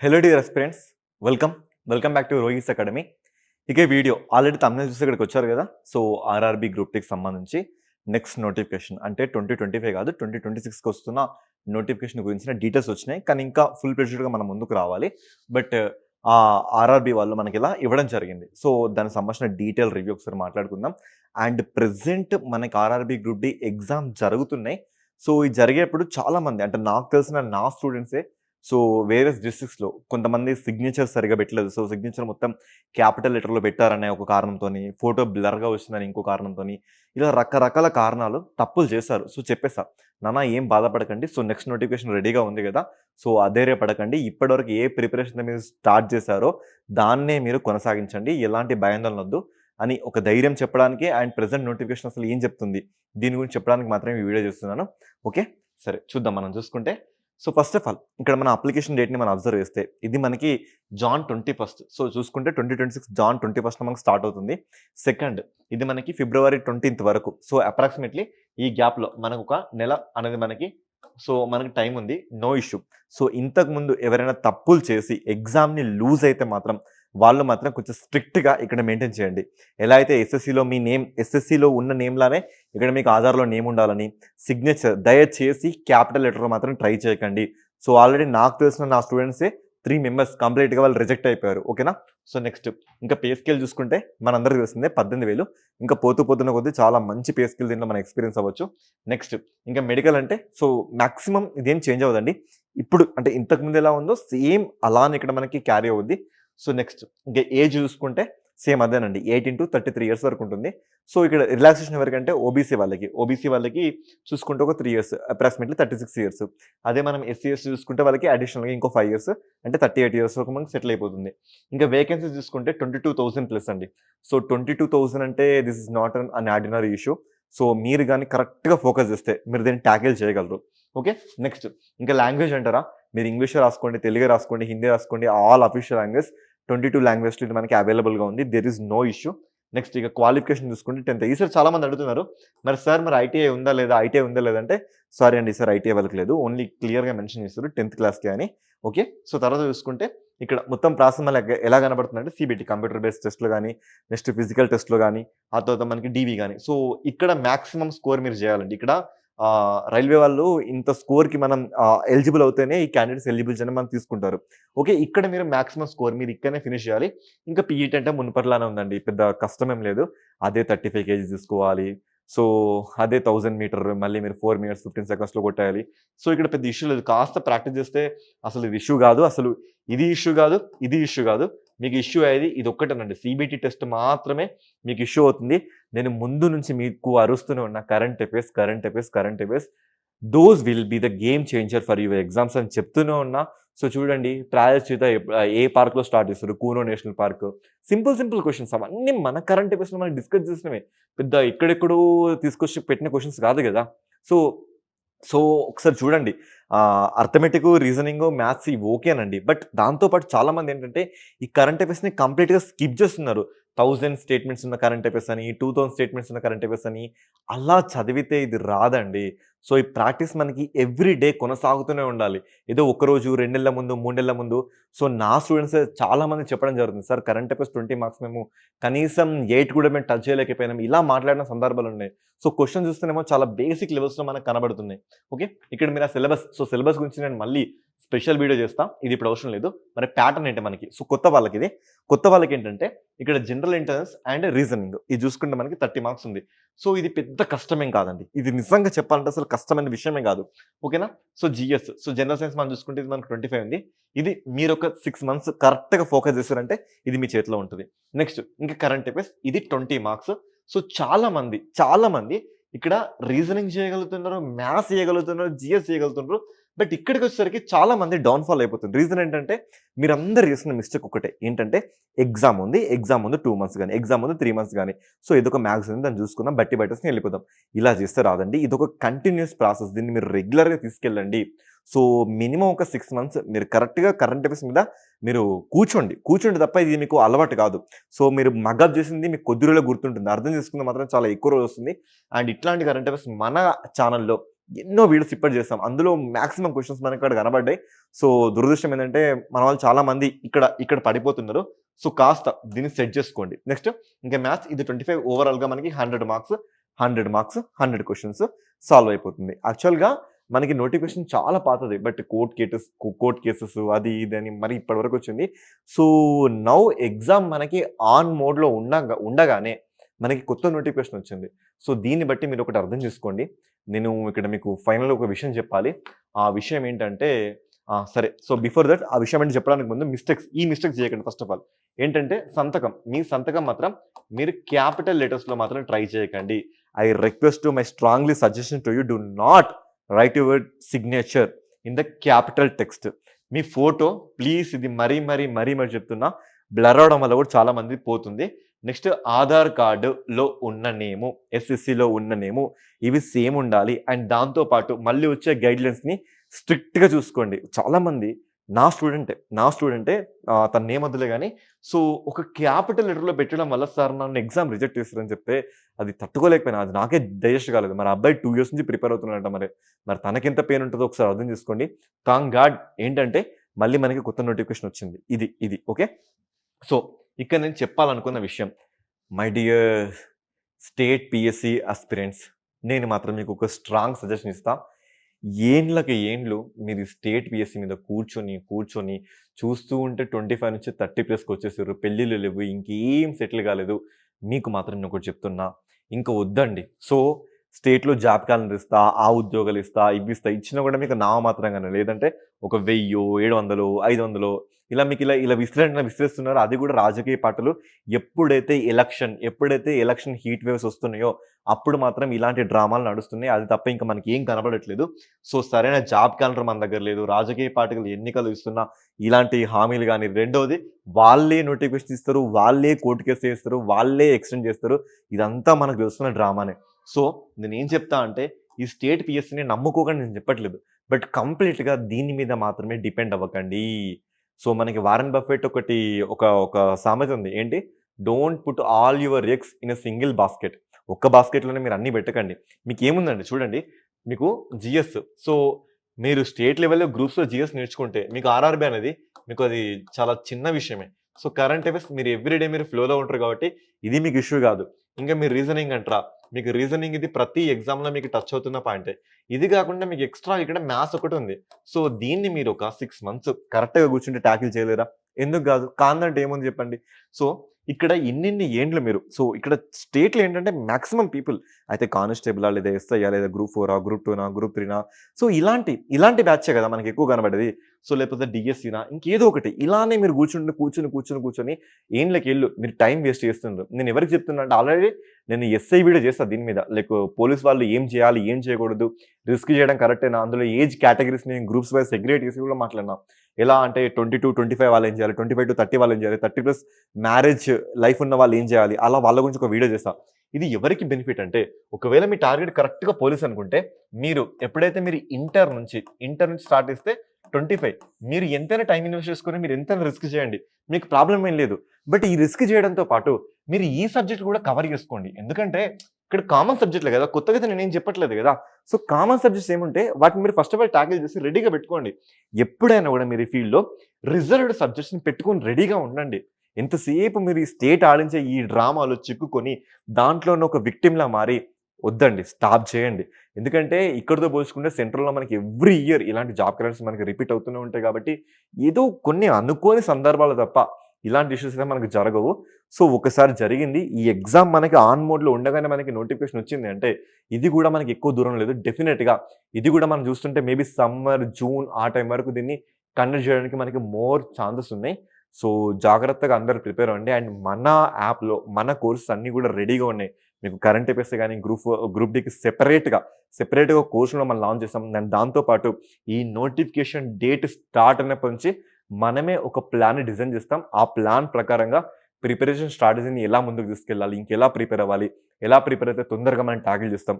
Hello dear friends welcome welcome back to Rohi's academy ఇక video already Tamil చూసి ఇక్కడికి వచ్చారు కదా? సో ఆర్ఆర్బి గ్రూప్ టీకి సంబంధించి నెక్స్ట్ నోటిఫికేషన్ అంటే ట్వంటీ ట్వంటీ ఫైవ్ కాదు ట్వంటీ ట్వంటీ సిక్స్కి వస్తున్న నోటిఫికేషన్ గురించిన డీటెయిల్స్ వచ్చినాయి. కానీ ఇంకా ఫుల్ ప్రెషర్గా మనం ముందుకు రావాలి. బట్ ఆ ఆర్ఆర్బి వాళ్ళు మనకి ఇలా ఇవ్వడం జరిగింది. సో దానికి సంబంధించిన డీటెయిల్ రివ్యూ ఒకసారి మాట్లాడుకుందాం. అండ్ ప్రెసెంట్ మనకి ఆర్ఆర్బి గ్రూప్ డి ఎగ్జామ్ జరుగుతున్నాయి. సో ఇది జరిగేప్పుడు చాలామంది అంటే నాకు తెలిసిన నా స్టూడెంట్సే సో వేరియస్ డిస్ట్రిక్ట్స్లో కొంతమంది సిగ్నేచర్ సరిగా పెట్టలేదు. సో సిగ్నేచర్ మొత్తం క్యాపిటల్ లెటర్లో పెట్టారనే ఒక కారణంతో ఫోటో బ్లర్గా వచ్చిందని ఇంకో కారణంతో ఇలా రకరకాల కారణాలు తప్పులు చేశారు. సో చెప్పేస్తా నాన్న ఏం బాధపడకండి. సో నెక్స్ట్ నోటిఫికేషన్ రెడీగా ఉంది కదా. సో అధైర్య పడకండి ఇప్పటివరకు ఏ ప్రిపరేషన్ మీరు స్టార్ట్ చేశారో దాన్నే మీరు కొనసాగించండి. ఎలాంటి భయాందోళన వద్దు అని ఒక ధైర్యం చెప్పడానికి అండ్ ప్రజెంట్ నోటిఫికేషన్ అసలు ఏం చెప్తుంది? దీని గురించి చెప్పడానికి మాత్రమే ఈ వీడియో చేస్తున్నాను. ఓకే? సరే చూద్దాం. మనం చూసుకుంటే సో ఫస్ట్ ఆఫ్ ఆల్ ఇక్కడ మన అప్లికేషన్ డేట్ని మనం అబ్జర్వ్ చేస్తే ఇది మనకి జాన్ ట్వంటీ ఫస్ట్ సో చూసుకుంటే twenty twenty six Jan twenty first మనకు స్టార్ట్ అవుతుంది. సెకండ్ ఇది మనకి ఫిబ్రవరి ట్వంటీన్త్ వరకు. సో అప్రాక్సిమేట్లీ ఈ గ్యాప్లో మనకు ఒక నెల అనేది మనకి సో మనకి టైం ఉంది. నో ఇష్యూ సో ఇంతకుముందు ఎవరైనా తప్పులు చేసి ఎగ్జామ్ని లూజ్ అయితే మాత్రం వాళ్ళు మాత్రం కొంచెం స్ట్రిక్ట్గా ఇక్కడ మెయింటైన్ చేయండి. ఎలా అయితే ఎస్ఎస్సిలో మీ నేమ్ ఎస్ఎస్సిలో ఉన్న నేమ్లానే ఇక్కడ మీకు ఆధార్లో నేమ్ ఉండాలని సిగ్నేచర్ దయచేసి క్యాపిటల్ లెటర్ మాత్రం ట్రై చేయకండి. సో ఆల్రెడీ నాకు తెలిసిన నా స్టూడెంట్సే త్రీ మెంబర్స్ కంప్లీట్గా వాళ్ళు రిజెక్ట్ అయిపోయారు. ఓకేనా? సో నెక్స్ట్ ఇంకా పే స్కేల్ చూసుకుంటే మనందరికీ తెలిసిందే పద్దెనిమిది వేలు. ఇంకా పోతూ పోతున్న కొద్దీ చాలా మంచి పే స్కేల్ దీంట్లో మనం ఎక్స్పీరియన్స్ అవ్వచ్చు. నెక్స్ట్ ఇంకా మెడికల్ అంటే సో మాక్సిమం ఇదేం చేంజ్ అవ్వదండి. ఇప్పుడు అంటే ఇంతకుముందు ఎలా ఉందో సేమ్ అలానే ఇక్కడ మనకి క్యారీ అవుద్ది. సో నెక్స్ట్ ఇంకా ఏజ్ చూసుకుంటే సేమ్ అదేనండి. Eighteen to thirty three years వరకు ఉంటుంది. సో ఇక్కడ రిలాక్సేషన్ ఎవరికంటే ఓబీసీ వాళ్ళకి. ఓబీసీ వాళ్ళకి చూసుకుంటే ఒక three years approximately thirty six years అదే మనం ఎస్సీఎస్ చూసుకుంటే వాళ్ళకి అడిషనల్గా ఇంకో ఫైవ్ ఇయర్స్ అంటే థర్టీ ఎయిట్ ఇయర్స్ వరకు మనకి సెటిల్ అయిపోతుంది. ఇంకా వేకెన్సీస్ చూసుకుంటే ట్వంటీ టూ థౌసండ్ ప్లస్ అండి. సో ట్వంటీ టూ థౌసండ్ అంటే this is not an unordinary issue so మీరు కానీ కరెక్ట్గా ఫోకస్ చేస్తే మీరు దీన్ని ట్యాకిల్ చేయగలరు. ఓకే నెక్స్ట్ ఇంకా లాంగ్వేజ్ అంటారా? మీరు ఇంగ్లీష్ రాసుకోండి తెలుగు రాసుకోండి హిందీ రాసుకోండి all official language twenty two లాంగ్వేజ్లో ఇది మనకి అవైలబుల్గా ఉంది. There is no issue next ఇక క్వాలిఫికేషన్ చూసుకుంటే టెన్త్ ఈసారి చాలా మంది అడుగుతున్నారు మరి సార్ మరి ఐటీఐ ఉందా లేదా? ఐటీఐ ఉందా లేదంటే సారీ అండి సార్ ఐటీఐ వాళ్ళకి లేదు. ఓన్లీ క్లియర్గా మెన్షన్ చేస్తారు టెన్త్ క్లాస్కి అని. ఓకే సో తర్వాత చూసుకుంటే ఇక్కడ మొత్తం ప్రాసెస్ ఎలా కనబడుతుందంటే సిబిటి కంప్యూటర్ బేస్డ్ టెస్ట్లు కానీ నెక్స్ట్ ఫిజికల్ టెస్ట్లు కానీ ఆ తర్వాత మనకి డీవీ కానీ. సో ఇక్కడ మ్యాక్సిమం స్కోర్ మీరు చేయాలండి. ఇక్కడ రైల్వే వాళ్ళు ఇంత స్కోర్కి మనం ఎలిజిబుల్ అవుతేనే ఈ క్యాండిడేట్స్ ఎలిజిబుల్ అని మనం తీసుకుంటారు. ఓకే ఇక్కడ మీరు మాక్సిమం స్కోర్ మీరు ఇక్కడనే ఫినిష్ చేయాలి. ఇంకా పీఈటీ అంటే మునుపట్లానే ఉందండి పెద్ద కష్టం ఏం లేదు. అదే థర్టీ ఫైవ్ కేజీ తీసుకోవాలి. సో అదే థౌజండ్ మీటర్ మళ్ళీ మీరు ఫోర్ మినిట్స్ ఫిఫ్టీన్ సెకండ్స్లో కొట్టాలి సో ఇక్కడ పెద్ద ఇష్యూ లేదు. కాస్త ప్రాక్టీస్ చేస్తే అసలు ఇది ఇష్యూ కాదు. అసలు ఇది ఇష్యూ కాదు ఇది ఇష్యూ కాదు. మీకు ఇష్యూ అయ్యేది ఇది ఒక్కటేనండి సిబిటి టెస్ట్ మాత్రమే మీకు ఇష్యూ అవుతుంది. నేను ముందు నుంచి మీకు అరుస్తూనే ఉన్నా current affairs current affairs current affairs those will be the game changer for your exams అని చెప్తూనే ఉన్నా. సో చూడండి ప్రాయశ్చిత ఏ పార్క్లో స్టార్ట్ చేస్తారు Kuno national park simple simple questions అవన్నీ మన కరెంట్ అఫేర్స్లో మనం డిస్కస్ చేసినవే. పెద్ద ఎక్కడెక్కడో తీసుకొచ్చి పెట్టిన క్వశ్చన్స్ కాదు కదా. సో సో ఒకసారి చూడండి. అర్థమెటిక్ రీజనింగ్ మ్యాథ్స్ ఇవి ఓకేనండి. బట్ దాంతోపాటు చాలామంది ఏంటంటే ఈ కరెంట్ అఫేర్స్ని కంప్లీట్గా స్కిప్ చేస్తున్నారు. థౌజండ్ స్టేట్మెంట్స్ ఉన్న కరెంట్ అఫేర్స్ అని టూ థౌసండ్ స్టేట్మెంట్స్ ఉన్న కరెంట్ అఫేర్స్ అని అలా చదివితే ఇది రాదండి. సో ఈ ప్రాక్టీస్ మనకి ఎవ్రీ డే కొనసాగుతూనే ఉండాలి. ఏదో ఒకరోజు రెండేళ్ళ రెండు నెలల ముందు మూడు నెలల ముందు. సో నా స్టూడెంట్స్ చాలా మంది చెప్పడం జరుగుతుంది. Sir current affairs twenty marks మేము కనీసం ఎయిట్ కూడా మేము టచ్ చేయలేకపోయినాం. ఇలా మాట్లాడిన సందర్భాలు ఉన్నాయి సో క్వశ్చన్ చూస్తేనేమో చాలా బేసిక్ లెవెల్స్లో మనకు కనబడుతున్నాయి. ఓకే? ఇక్కడ మీరు ఆ సిలబస్ సో సిలబస్ గురించి నేను మళ్ళీ స్పెషల్ వీడియో చేస్తాం. ఇది ఇప్పుడు అవసరం లేదు. మరి ప్యాటర్న్ ఏంటి మనకి? సో కొత్త వాళ్ళకి ఇది. కొత్త వాళ్ళకి ఏంటంటే ఇక్కడ జనరల్ ఇంటెలిజెన్స్ అండ్ రీజనింగ్ ఇది చూసుకుంటే మనకి థర్టీ మార్క్స్ ఉంది. సో ఇది పెద్ద కష్టమేం కాదండి. ఇది నిజంగా చెప్పాలంటే అసలు కష్టమైన విషయమే కాదు. ఓకేనా? So GS. So general science మనం చూసుకుంటే ఇది మనకు ట్వంటీ ఫైవ్ ఉంది. ఇది మీరు ఒక సిక్స్ మంత్స్ కరెక్ట్గా ఫోకస్ చేశారంటే ఇది మీ చేతిలో ఉంటుంది. నెక్స్ట్ ఇంకా కరెంట్ అఫేర్స్ ఇది ట్వంటీ మార్క్స్ సో చాలామంది చాలామంది ఇక్కడ రీజనింగ్ చేయగలుగుతున్నారు మ్యాథ్స్ చేయగలుగుతున్నారు జిఎస్ చేయగలుగుతున్నారు. బట్ ఇక్కడికి వచ్చేసరికి చాలా మంది డౌన్ఫాల్ అయిపోతుంది. రీజన్ ఏంటంటే మీరందరూ చేసిన మిస్టేక్ ఒకటే ఏంటంటే ఎగ్జామ్ ఉంది ఎగ్జామ్ ఉంది టూ మంత్స్ కానీ ఎగ్జామ్ ఉంది త్రీ మంత్స్ కానీ సో ఇదొక మ్యాథ్స్ ఉంది దాన్ని చూసుకుందాం బట్టి బట్టేసి వెళ్ళిపోదాం. ఇలా చేస్తే రాదండి. ఇదొక కంటిన్యూస్ ప్రాసెస్ దీన్ని మీరు రెగ్యులర్గా తీసుకెళ్ళండి. సో మినిమం ఒక సిక్స్ మంత్స్ మీరు కరెక్ట్గా కరెంట్ అఫేర్స్ మీద మీరు కూర్చోండి. కూర్చోండి తప్ప ఇది మీకు అలవాటు కాదు. సో మీరు మగప్ చేసింది మీకు కొద్ది రోజులు గుర్తుంటుంది. అర్థం చేసుకుంటే మాత్రం చాలా ఎక్కువ రోజు వస్తుంది. అండ్ ఇట్లాంటి కరెంట్ అఫేర్స్ మన ఛానల్లో ఎన్నో వీడియోస్ ఇప్పటి చేస్తాం. అందులో మాక్సిమం క్వశ్చన్స్ మనకి ఇక్కడ కనబడ్డాయి. సో దురదృష్టం ఏంటంటే మన వాళ్ళు చాలా మంది ఇక్కడ ఇక్కడ పడిపోతున్నారు. సో కాస్త దీన్ని సెట్ చేసుకోండి. నెక్స్ట్ ఇంకా మ్యాథ్స్ ఇది ట్వంటీ ఫైవ్ ఓవరాల్గా మనకి hundred marks hundred marks hundred questions solve అయిపోతుంది. యాక్చువల్గా మనకి నోటిఫికేషన్ చాలా పాతది. But court cases court cases అది ఇది అని మరి ఇప్పటివరకు వచ్చింది. సో నౌ ఎగ్జామ్ మనకి ఆన్ మోడ్లో ఉండగా ఉండగానే మనకి కొత్త నోటిఫికేషన్ వచ్చింది. సో దీన్ని బట్టి మీరు ఒకటి అర్థం చేసుకోండి. నేను ఇక్కడ మీకు ఫైనల్ ఒక విషయం చెప్పాలి. ఆ విషయం ఏంటంటే సరే. సో బిఫోర్ దట్ ఆ విషయం ఏంటి చెప్పడానికి ముందు మిస్టేక్స్ ఈ మిస్టేక్స్ చేయకండి ఫస్ట్ ఆఫ్ ఆల్. ఏంటంటే సంతకం. మీ సంతకం మాత్రం మీరు క్యాపిటల్ లెటర్స్లో మాత్రం ట్రై చేయకండి. I request my strongly suggestion to you do not write your signature in the capital text me photo please ఇది మరీ మరీ మరీ మరీ చెప్తున్నా. బ్లర్ అవడం వల్ల కూడా చాలామంది పోతుంది. నెక్స్ట్ ఆధార్ కార్డులో ఉన్న నేము ఎస్ఎస్సిలో ఉన్న నేము ఇవి సేమ్ ఉండాలి. అండ్ దాంతో పాటు మళ్ళీ వచ్చే గైడ్లైన్స్ని స్ట్రిక్ట్గా చూసుకోండి. చాలామంది నా స్టూడెంటే నా స్టూడెంటే తన నేమ్ వద్దులే కానీ సో ఒక క్యాపిటల్ లెటర్లో పెట్టడం వల్ల సార్ నన్ను ఎగ్జామ్ రిజెక్ట్ చేస్తారని చెప్తే అది తట్టుకోలేకపోయినా అది నాకే డైజెస్ట్ కాలేదు. మరి అబ్బాయి టూ ఇయర్స్ నుంచి ప్రిపేర్ అవుతున్నాడంట మరి. మరి తనకెంత పెయిన్ ఉంటుందో ఒకసారి అర్థం చేసుకోండి. థాంక్ గాడ్ ఏంటంటే మళ్ళీ మనకి కొత్త నోటిఫికేషన్ వచ్చింది. ఇది ఇది ఓకే? సో ఇక్కడ నేను చెప్పాలనుకున్న విషయం. My dear state PSC aspirants నేను మాత్రం మీకు ఒక స్ట్రాంగ్ సజెషన్ ఇస్తాను ఏండ్లకి ఏండ్లు మీరు స్టేట్ పిఎస్సి మీద కూర్చొని కూర్చొని చూస్తూ ఉంటే ట్వంటీ ఫైవ్ నుంచి థర్టీ ప్లస్కి వచ్చేసారు. పెళ్ళిళ్ళు లేవు ఇంకేం సెటిల్ కాలేదు. మీకు మాత్రం నేను ఒకటి చెప్తున్నా ఇంకా వద్దండి. సో స్టేట్లో జాబ్ క్యాలెండర్ ఇస్తా ఆ ఉద్యోగాలు ఇస్తా ఇవి ఇస్తా ఇచ్చినా కూడా మీకు నామమాత్రంగానే లేదంటే ఒక వెయ్యో ఏడు వందలు ఐదు వందలు ఇలా మీకు ఇలా ఇలా విసిరేంటే విసిరేస్తున్నారు అది కూడా రాజకీయ పార్టీలు ఎప్పుడైతే ఎలక్షన్ ఎప్పుడైతే ఎలక్షన్ హీట్ వేవ్స్ వస్తున్నాయో అప్పుడు మాత్రం ఇలాంటి డ్రామాలు నడుస్తున్నాయి. అది తప్ప ఇంకా మనకి ఏం కనబడట్లేదు. సో సరైన జాబ్ క్యాలెండర్ మన దగ్గర లేదు. రాజకీయ పార్టీలు ఎన్నికలు ఇస్తున్నా ఇలాంటి హామీలు కానీ రెండవది వాళ్ళే నోటిఫికేషన్ ఇస్తారు వాళ్ళే కోర్టు కేసు చేస్తారు వాళ్ళే ఎక్స్టెండ్ చేస్తారు. ఇదంతా మనకు తెలుస్తున్న డ్రామానే. సో నేను ఏం చెప్తా అంటే ఈ స్టేట్ పిఎస్సిని నమ్ముకోకండి నేను చెప్పట్లేదు. బట్ కంప్లీట్గా దీని మీద మాత్రమే డిపెండ్ అవ్వకండి. సో మనకి వారన్ బఫెట్ ఒకటి ఒక ఒక సామెత ఉంది. ఏంటి? Don't put all your eggs in a single basket ఒక్క బాస్కెట్లోనే మీరు అన్నీ పెట్టకండి. మీకు ఏముందండి చూడండి. మీకు జిఎస్. సో మీరు స్టేట్ లెవెల్లో గ్రూప్స్లో జిఎస్ నేర్చుకుంటే మీకు ఆర్ఆర్బి అనేది మీకు అది చాలా చిన్న విషయమే. సో కరెంట్ అఫేర్స్ మీరు ఎవ్రీడే మీరు ఫ్లోలో ఉంటారు కాబట్టి ఇది మీకు ఇష్యూ కాదు. ఇంకా మీరు రీజనింగ్ అంటారా? మీకు రీజనింగ్ ఇది ప్రతి ఎగ్జామ్లో మీకు టచ్ అవుతున్న పాయింటే ఇది కాకుండా మీకు ఎక్స్ట్రా ఇక్కడ మ్యాథ్స్ ఒకటి ఉంది. సో దీన్ని మీరు ఒక సిక్స్ మంత్స్ కరెక్ట్గా కూర్చుంటే ట్యాకిల్ చేయలేరా? ఎందుకు కాదు? కాదంటే ఏముంది చెప్పండి? సో ఇక్కడ ఇన్నిన్ని ఏండ్లు మీరు? సో ఇక్కడ స్టేట్లో ఏంటంటే మ్యాక్సిమం పీపుల్ అయితే కానిస్టేబుల్ లేదా ఎస్ఐయా లేదా గ్రూప్ ఫోరా గ్రూప్ టూనా గ్రూప్ త్రీనా సో ఇలాంటి ఇలాంటి బ్యాచే కదా మనకి ఎక్కువ కనబడేది. సో లేకపోతే డిఎస్సీనా ఇంకేదో ఒకటి. ఇలానే మీరు కూర్చుని కూర్చుని కూర్చుని కూర్చొని ఏండ్లకి వెళ్ళు. మీరు టైం వేస్ట్ చేస్తున్నారు నేను ఎవరికి చెప్తున్నా అంటే ఆల్రెడీ నేను ఎస్ఐ వీడియో చేస్తాను దీని మీద. లైక్ పోలీస్ వాళ్ళు ఏం చేయాలి ఏం చేయకూడదు రిస్క్ చేయడం కరెక్టేనా అందులో ఏజ్ కేటగిరీస్ నేను గ్రూప్స్ వైజ్ సెగ్రేట్ చేసి కూడా మాట్లాడినా. ఎలా అంటే ట్వంటీ టు ట్వంటీ ఫైవ్ వాళ్ళు ఏం చేయాలి ట్వంటీ ఫైవ్ టు థర్టీ వాళ్ళు ఏం చేయాలి థర్టీ ప్లస్ మ్యారేజ్ లైఫ్ ఉన్న వాళ్ళు ఏం చేయాలి అలా వాళ్ళ గురించి ఒక వీడియో చేస్తా. ఇది ఎవరికి బెనిఫిట్ అంటే ఒకవేళ మీ టార్గెట్ కరెక్ట్గా పోలీస్ అనుకుంటే మీరు ఎప్పుడైతే మీరు ఇంటర్ నుంచి ఇంటర్ నుంచి స్టార్ట్ చేస్తే ట్వంటీ ఫైవ్ మీరు ఎంతైనా టైం ఇన్వెస్ట్ చేసుకుని మీరు ఎంతైనా రిస్క్ చేయండి. మీకు ప్రాబ్లం ఏం లేదు. బట్ ఈ రిస్క్ చేయడంతో పాటు మీరు ఈ సబ్జెక్ట్ కూడా కవర్ చేసుకోండి. ఎందుకంటే ఇక్కడ కామన్ సబ్జెక్ట్లే కదా. కొత్తగా అయితే నేనేం చెప్పట్లేదు కదా. సో కామన్ సబ్జెక్ట్స్ ఏముంటే వాటిని మీరు ఫస్ట్ ఆఫ్ ఆల్ ట్యాకిల్ చేసి రెడీగా పెట్టుకోండి. ఎప్పుడైనా కూడా మీరు ఈ ఫీల్డ్లో రిజర్వ్డ్ సబ్జెక్ట్స్ని పెట్టుకొని రెడీగా ఉండండి. ఎంతసేపు మీరు ఈ స్టేట్ ఆడించే ఈ డ్రామాలో చిక్కుకొని దాంట్లోనే ఒక విక్టిమ్లా మారి వద్దండి స్టాప్ చేయండి. ఎందుకంటే ఇక్కడితో పోల్చుకుంటే సెంట్రల్లో మనకి ఎవ్రీ ఇయర్ ఇలాంటి జాబ్ క్యాలెండర్స్ మనకి రిపీట్ అవుతూనే ఉంటాయి కాబట్టి ఏదో కొన్ని అనుకోని సందర్భాలు తప్ప ఇలాంటి ఇష్యూస్ అయితే మనకు జరగవు. సో ఒకసారి జరిగింది. ఈ ఎగ్జామ్ మనకి ఆన్ మోడ్లో ఉండగానే మనకి నోటిఫికేషన్ వచ్చింది అంటే ఇది కూడా మనకి ఎక్కువ దూరం లేదు. డెఫినెట్గా ఇది కూడా మనం చూస్తుంటే మేబీ సమ్మర్ జూన్ ఆ టైం వరకు దీన్ని కండక్ట్ చేయడానికి మనకి మోర్ ఛాన్సెస్ ఉన్నాయి. సో జాగ్రత్తగా అందరు ప్రిపేర్ అవ్వండి. అండ్ మన యాప్లో మన కోర్సెస్ అన్నీ కూడా రెడీగా ఉన్నాయి. మీకు కరెంట్ అఫేర్స్ కానీ గ్రూప్ గ్రూప్ డికి సెపరేట్గా సెపరేట్గా కోర్సులో మనం లాంచ్ చేస్తాం దాని దాంతోపాటు ఈ నోటిఫికేషన్ డేట్ స్టార్ట్ అయినప్పటి నుంచి మనమే ఒక ప్లాన్ డిజైన్ చేస్తాం. ఆ ప్లాన్ ప్రకారంగా ప్రిపరేషన్ స్ట్రాటజీని ఎలా ముందుకు తీసుకెళ్ళాలి ఇంకెలా ప్రిపేర్ అవ్వాలి ఎలా ప్రిపేర్ అయితే తొందరగా మనం ట్యాకిల్ చేస్తాం.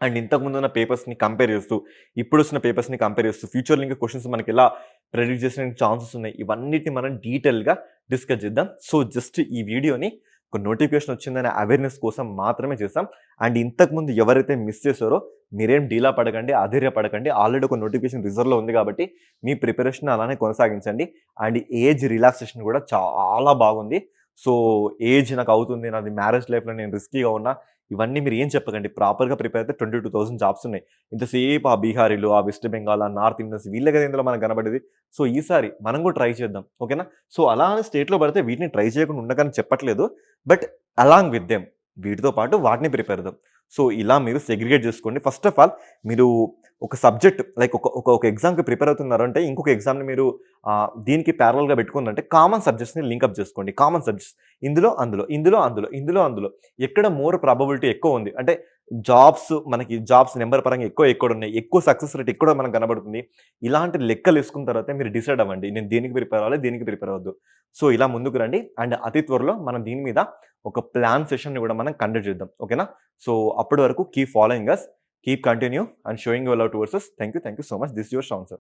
అండ్ ఇంతకుముందు ఉన్న పేపర్స్ని కంపేర్ చేస్తూ ఇప్పుడు వచ్చిన పేపర్స్ని కంపేర్ చేస్తూ ఫ్యూచర్లో ఇంకా క్వశ్చన్స్ మనకి ఎలా ప్రెడిక్ట్ చేసిన ఛాన్సెస్ ఉన్నాయి ఇవన్నిటిని మనం డీటెయిల్గా డిస్కస్ చేద్దాం సో జస్ట్ ఈ వీడియోని ఒక నోటిఫికేషన్ వచ్చిందనే అవేర్‌నెస్ కోసం మాత్రమే చేసాం. అండ్ ఇంతకుముందు ఎవరైతే మిస్ చేసారో మీరేం డీలా పడకండి, అధైర్యపడకండి. ఆల్రెడీ ఒక నోటిఫికేషన్ రిజర్వ్‌లో ఉంది కాబట్టి మీ ప్రిపరేషన్ అలానే కొనసాగించండి. అండ్ ఏజ్ రిలాక్సేషన్ కూడా చాలా బాగుంది. సో, ఏజ్ నాకు అవుతుంది. నాది మ్యారేజ్ లైఫ్‌లో నేను రిస్కీగా ఉన్నా. ఇవన్నీ మీరు ఏం చెప్పకండి. ప్రాపర్‌గా ప్రిపేర్ అయితే 22,000 జాబ్స్ ఉన్నాయి. ఇంతసేపు ఆ బీహారీలు, ఆ వెస్ట్ బెంగాల్, ఆ నార్త్ ఇండియన్స్ వీళ్ళే కదా ఇందులో మనకు కనబడేది సో, ఈసారి మనం కూడా ట్రై చేద్దాం. ఓకేనా? సో, అలా అని స్టేట్‌లో పడితే వీటిని ట్రై చేయకుండా ఉండకని చెప్పట్లేదు. బట్ అలాంగ్ విత్ దెమ్ వీటితో పాటు వాటిని ప్రిపేర్ అవుదాం. సో, ఇలా మీరు సెగ్రిగేట్ చేసుకోండి. ఫస్ట్ ఆఫ్ ఆల్ మీరు ఒక సబ్జెక్ట్ లైక్ ఒక ఒక ఒక ఎగ్జామ్‌కి ప్రిపేర్ అవుతున్నారు అంటే ఇంకొక ఎగ్జామ్‌ని మీరు దీనికి ప్యారల్గా పెట్టుకుందంటే కామన్ సబ్జెక్ట్స్‌ని లింకప్ చేసుకోండి. కామన్ సబ్జెక్ట్స్ ఇందులో, అందులో, ఇందులో, అందులో, ఇందులో, అందులో ఎక్కడ మోర్ ప్రాబబిలిటీ ఎక్కువ ఉంది. అంటే జాబ్స్ మనకి జాబ్స్ నెంబర్ పరంగా ఎక్కువ ఎక్కడున్నాయి, ఎక్కువ సక్సెస్ రేట్ ఎక్కడ మనకు కనబడుతుంది. ఇలాంటి లెక్కలు వేసుకున్న తర్వాతే మీరు డిసైడ్ అవ్వండి. నేను దీనికి ప్రిపేర్ అవ్వాలి, దీనికి ప్రిపేర్ అవ్వద్దు. సో, ఇలా ముందుకు రండి. అండ్ అతి త్వరలో మనం దీని మీద ఒక ప్లాన్ సెషన్‌ని కూడా మనం కండక్ట్ చేద్దాం. ఓకేనా? సో, అప్పటి వరకు keep following us. Keep continue and showing your love towards thank you. Thank you so much. This your Shan sir.